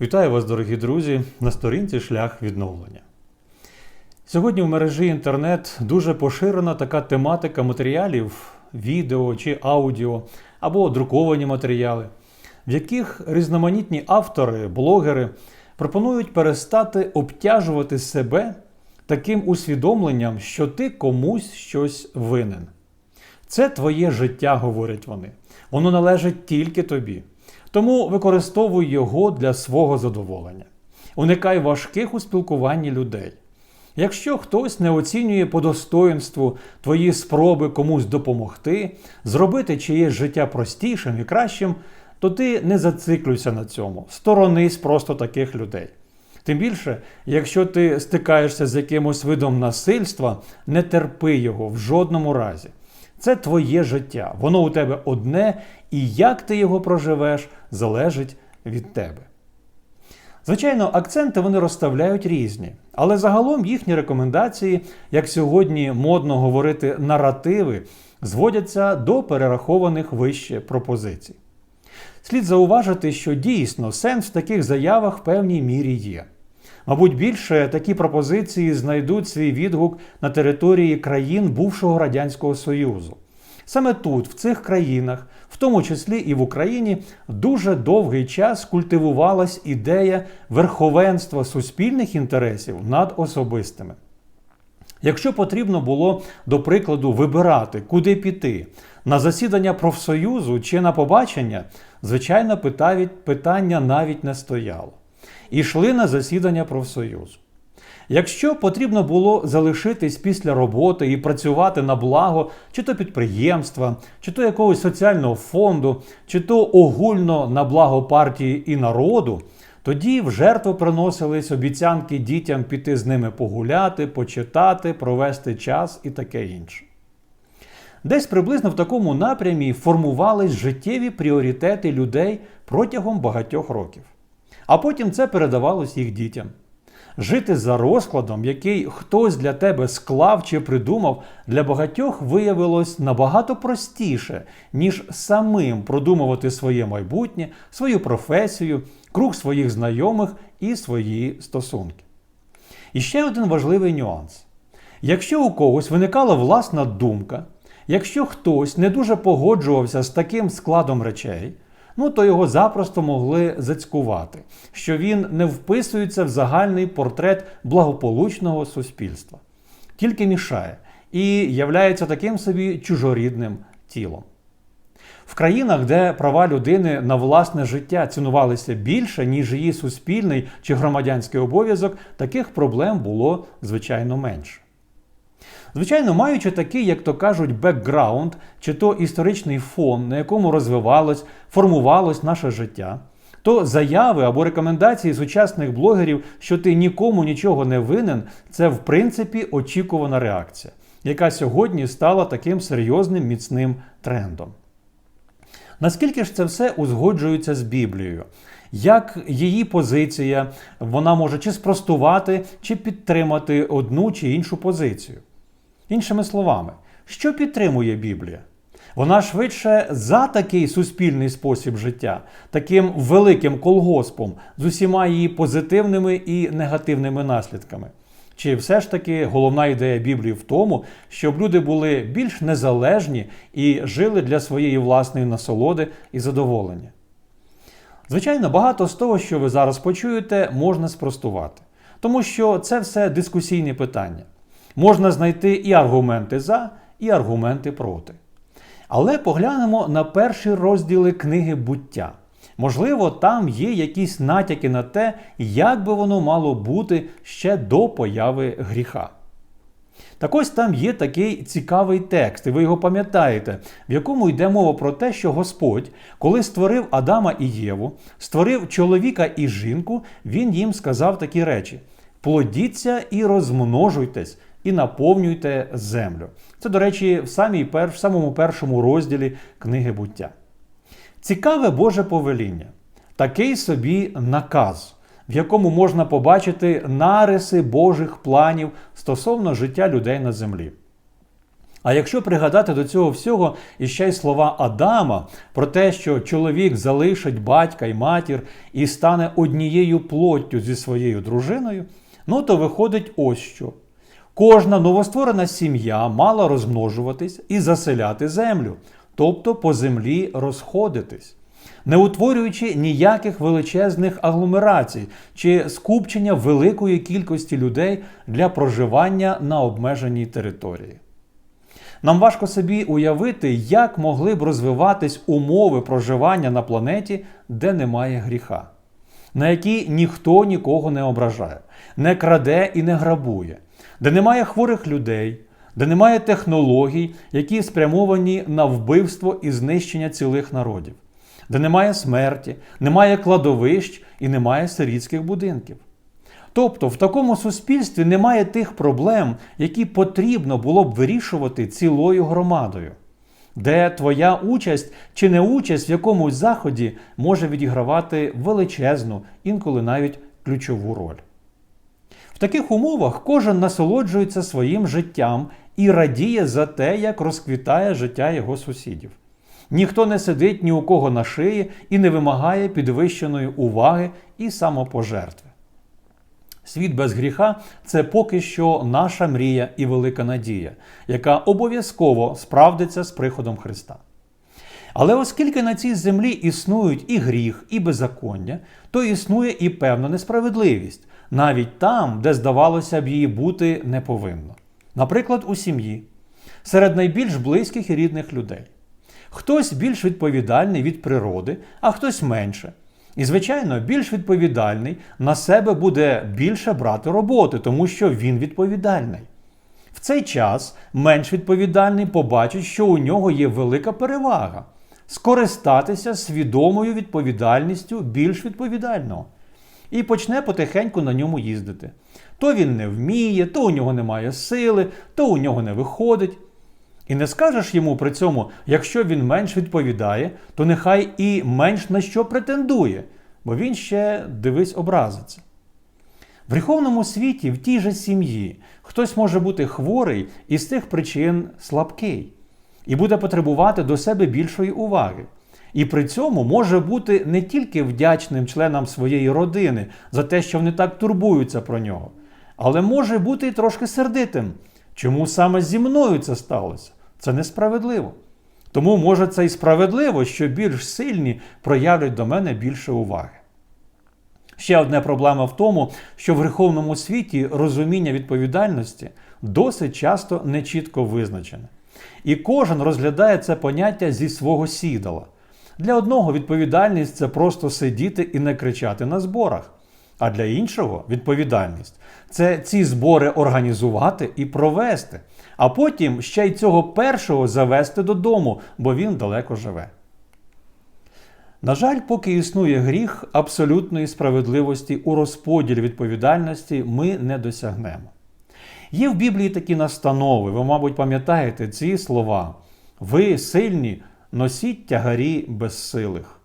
Вітаю вас, дорогі друзі, на сторінці Шлях відновлення. Сьогодні в мережі інтернет дуже поширена така тематика матеріалів, відео чи аудіо або друковані матеріали, в яких різноманітні автори, блогери пропонують перестати обтяжувати себе таким усвідомленням, що ти комусь щось винен. Це твоє життя, говорять вони. Воно належить тільки тобі. Тому використовуй його для свого задоволення. Уникай важких у спілкуванні людей. Якщо хтось не оцінює по достоинству твої спроби комусь допомогти, зробити чиєсь життя простішим і кращим, то ти не зациклюйся на цьому, сторонись просто таких людей. Тим більше, якщо ти стикаєшся з якимось видом насильства, не терпи його в жодному разі. Це твоє життя, воно у тебе одне, і як ти його проживеш, залежить від тебе. Звичайно, акценти вони розставляють різні, але загалом їхні рекомендації, як сьогодні модно говорити, наративи, зводяться до перерахованих вище пропозицій. Слід зауважити, що дійсно сенс в таких заявах в певній мірі є. Мабуть, більше такі пропозиції знайдуть свій відгук на території країн бувшого Радянського Союзу. Саме тут, в цих країнах, в тому числі і в Україні, дуже довгий час культивувалась ідея верховенства суспільних інтересів над особистими. Якщо потрібно було, до прикладу, вибирати, куди піти, на засідання профсоюзу чи на побачення, звичайно, питання навіть не стояло. І йшли на засідання профсоюзу. Якщо потрібно було залишитись після роботи і працювати на благо чи то підприємства, чи то якогось соціального фонду, чи то огульно на благо партії і народу, тоді в жертву приносились обіцянки дітям піти з ними погуляти, почитати, провести час і таке інше. Десь приблизно в такому напрямі формувались життєві пріоритети людей протягом багатьох років. А потім це передавалось їх дітям. Жити за розкладом, який хтось для тебе склав чи придумав, для багатьох виявилось набагато простіше, ніж самим продумувати своє майбутнє, свою професію, круг своїх знайомих і свої стосунки. І ще один важливий нюанс: якщо у когось виникала власна думка, якщо хтось не дуже погоджувався з таким складом речей, ну то його запросто могли зацькувати, що він не вписується в загальний портрет благополучного суспільства, тільки мішає і являється таким собі чужорідним тілом. В країнах, де права людини на власне життя цінувалися більше, ніж її суспільний чи громадянський обов'язок, таких проблем було звичайно менше. Звичайно, маючи такий, як то кажуть, бекграунд, чи то історичний фон, на якому розвивалось, формувалось наше життя, то заяви або рекомендації сучасних блогерів, що ти нікому нічого не винен, це в принципі очікувана реакція, яка сьогодні стала таким серйозним міцним трендом. Наскільки ж це все узгоджується з Біблією? Як її позиція вона може чи спростувати, чи підтримати одну чи іншу позицію? Іншими словами, що підтримує Біблія? Вона швидше за такий суспільний спосіб життя, таким великим колгоспом з усіма її позитивними і негативними наслідками. Чи все ж таки головна ідея Біблії в тому, щоб люди були більш незалежні і жили для своєї власної насолоди і задоволення? Звичайно, багато з того, що ви зараз почуєте, можна спростувати, тому що це все дискусійне питання. Можна знайти і аргументи за, і аргументи проти. Але поглянемо на перші розділи книги буття. Можливо, там є якісь натяки на те, як би воно мало бути ще до появи гріха. Так ось там є такий цікавий текст, і ви його пам'ятаєте, в якому йде мова про те, що Господь, коли створив Адама і Єву, створив чоловіка і жінку, він їм сказав такі речі: плодіться і розмножуйтесь, і наповнюйте землю. Це, до речі, в, самій пер... в самому першому розділі книги буття. Цікаве Боже повеління, такий собі наказ, в якому можна побачити нариси Божих планів стосовно життя людей на землі. А якщо пригадати до цього всього іще й слова Адама про те, що чоловік залишить батька й матір і стане однією плоттю зі своєю дружиною, ну то виходить ось що. Кожна новостворена сім'я мала розмножуватись і заселяти землю, тобто по землі розходитись, не утворюючи ніяких величезних агломерацій чи скупчення великої кількості людей для проживання на обмеженій території. Нам важко собі уявити, як могли б розвиватись умови проживання на планеті, де немає гріха, на якій ніхто нікого не ображає, не краде і не грабує, де немає хворих людей, де немає технологій, які спрямовані на вбивство і знищення цілих народів, де немає смерті, немає кладовищ і немає сирітських будинків. Тобто в такому суспільстві немає тих проблем, які потрібно було б вирішувати цілою громадою, де твоя участь чи неучасть в якомусь заході може відігравати величезну, інколи навіть ключову роль. Таких умовах кожен насолоджується своїм життям і радіє за те, як розквітає життя його сусідів. Ніхто не сидить ні у кого на шиї і не вимагає підвищеної уваги і самопожертви. Світ без гріха це поки що наша мрія і велика надія, яка обов'язково справдиться з приходом Христа. Але оскільки на цій землі існують і гріх, і беззаконня, то існує і певна несправедливість, навіть там, де здавалося б її бути не повинно. Наприклад, у сім'ї, серед найбільш близьких і рідних людей. Хтось більш відповідальний від природи, а хтось менше. І, звичайно, більш відповідальний на себе буде більше брати роботи, тому що він відповідальний. В цей час менш відповідальний побачить, що у нього є велика перевага скористатися свідомою відповідальністю більш відповідального. І почне потихеньку на ньому їздити. То він не вміє, то у нього немає сили, то у нього не виходить. І не скажеш йому при цьому, якщо він менш відповідає, то нехай і менш на що претендує, бо він ще дивись образиться. В гріховному світі, в тій же сім'ї, хтось може бути хворий і з тих причин слабкий, і буде потребувати до себе більшої уваги. І при цьому може бути не тільки вдячним членам своєї родини за те, що вони так турбуються про нього, але може бути і трошки сердитим. Чому саме зі мною це сталося? Це несправедливо. Тому, може, це і справедливо, що більш сильні проявлять до мене більше уваги. Ще одна проблема в тому, що в гріховному світі розуміння відповідальності досить часто нечітко визначене. І кожен розглядає це поняття зі свого сідала. Для одного відповідальність це просто сидіти і не кричати на зборах. А для іншого відповідальність це ці збори організувати і провести, а потім ще й цього першого завести додому, бо він далеко живе. На жаль, поки існує гріх абсолютної справедливості у розподілі відповідальності ми не досягнемо. Є в Біблії такі настанови, ви, мабуть, пам'ятаєте ці слова. Ви сильні, носіть тягарі безсилих.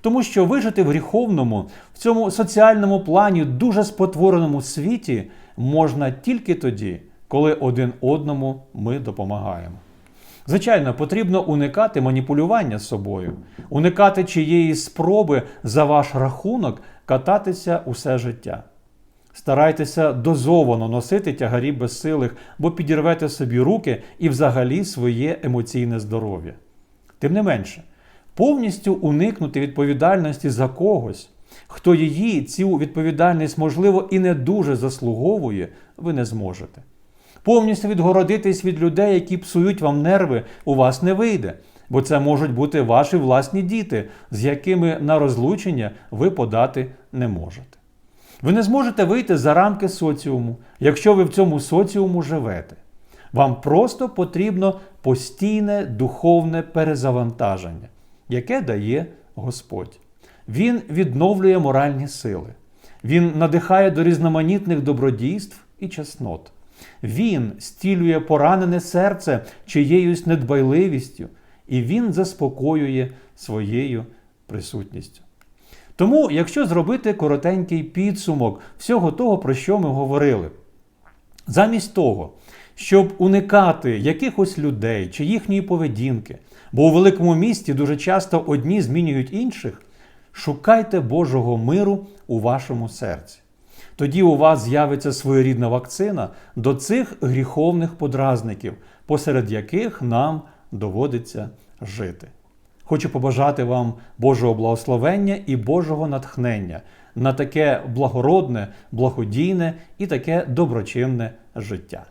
Тому що вижити в гріховному, в цьому соціальному плані, дуже спотвореному світі можна тільки тоді, коли один одному ми допомагаємо. Звичайно, потрібно уникати маніпулювання собою, уникати чиєїсь спроби за ваш рахунок кататися усе життя. Старайтеся дозовано носити тягарі безсилих, бо підірвете собі руки і взагалі своє емоційне здоров'я. Тим не менше, повністю уникнути відповідальності за когось, хто її, цю відповідальність, можливо, і не дуже заслуговує, ви не зможете. Повністю відгородитись від людей, які псують вам нерви, у вас не вийде, бо це можуть бути ваші власні діти, з якими на розлучення ви подати не можете. Ви не зможете вийти за рамки соціуму, якщо ви в цьому соціуму живете. Вам просто потрібно постійне духовне перезавантаження, яке дає Господь. Він відновлює моральні сили, Він надихає до різноманітних добродійств і чеснот. Він стілює поранене серце чиєюсь недбайливістю, і Він заспокоює своєю присутністю. Тому, якщо зробити коротенький підсумок всього того, про що ми говорили, замість того, щоб уникати якихось людей чи їхньої поведінки, бо у великому місті дуже часто одні змінюють інших, шукайте Божого миру у вашому серці. Тоді у вас з'явиться своєрідна вакцина до цих гріховних подразників, посеред яких нам доводиться жити. Хочу побажати вам Божого благословення і Божого натхнення на таке благородне, благодійне і таке доброчинне життя.